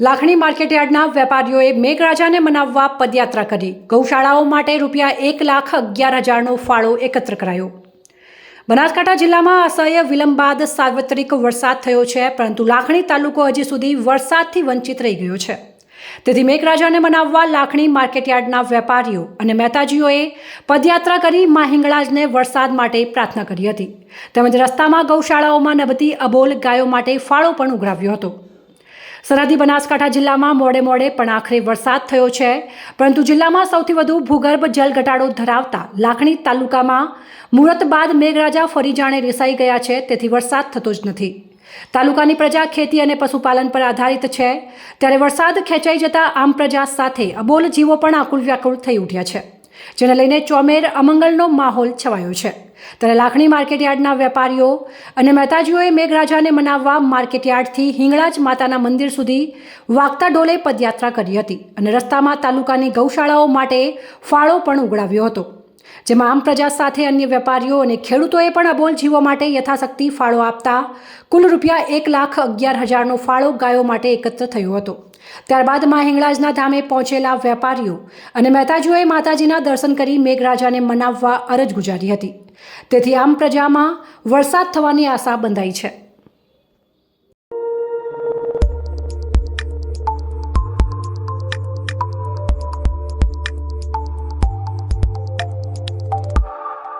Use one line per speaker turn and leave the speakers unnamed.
લાખણી માર્કેટયાર્ડના વેપારીઓએ મેઘરાજાને મનાવવા પદયાત્રા કરી. ગૌશાળાઓ માટે રૂપિયા એક લાખ અગિયાર હજારનો ફાળો એકત્ર કરાયો. બનાસકાંઠા જિલ્લામાં અસહ્ય વિલંબ બાદ સાર્વત્રિક વરસાદ થયો છે, પરંતુ લાખણી તાલુકો હજી સુધી વરસાદથી વંચિત રહી ગયો છે. તેથી મેઘરાજાને મનાવવા લાખણી માર્કેટયાર્ડના વેપારીઓ અને મહેતાજીઓએ પદયાત્રા કરી મા હિંગળાજને વરસાદ માટે પ્રાર્થના કરી હતી. તેમજ રસ્તામાં ગૌશાળાઓમાં નબતી અબોલ ગાયો માટે ફાળો પણ ઉઘરાવ્યો હતો. સરહદી બનાસકાંઠા જિલ્લામાં મોડે મોડે પણ આખરે વરસાદ થયો છે. પરંતુ જિલ્લામાં સૌથી વધુ ભૂગર્ભ જળ ઘટાડો ધરાવતા લાખણી તાલુકામાં મુહૂર્ત બાદ મેઘરાજા ફરી જાણે રિસાઈ ગયા છે, તેથી વરસાદ થતો જ નથી. તાલુકાની પ્રજા ખેતી અને પશુપાલન પર આધારિત છે. ત્યારે વરસાદ ખેંચાઈ જતા આમ પ્રજા સાથે અબોલ જીવો પણ આકુલ વ્યાકુળ થઈ ઉઠ્યા છે. જેને લઈને ચોમેર અમંગલનો માહોલ છવાયો છે. ત્યારે લાખણી માર્કેટયાર્ડના વેપારીઓ અને મહેતાજીઓએ મેઘરાજાને મનાવવા માર્કેટયાર્ડથી હિંગળાજ માતાના મંદિર સુધી વાગતા ડોલે પદયાત્રા કરી હતી અને રસ્તામાં તાલુકાની ગૌશાળાઓ માટે ફાળો પણ ઉગડાવ્યો હતો. જેમાં આમ પ્રજા સાથે અન્ય વેપારીઓ અને ખેડૂતોએ પણ અબોલ જીવો માટે યથાશક્તિ ફાળો આપતા કુલ રૂપિયા એક લાખ અગિયાર હજારનો ફાળો ગાયો માટે એકત્ર થયો હતો. ત્યારબાદ મા હિંગળાજના ધામે પહોંચેલા વેપારીઓ અને મહેતાજીઓએ માતાજીના દર્શન કરી મેઘરાજાને મનાવવા અરજ ગુજારી હતી. તેથી આમ પ્રજામાં વરસાદ થવાની આશા બંધાઈ છે.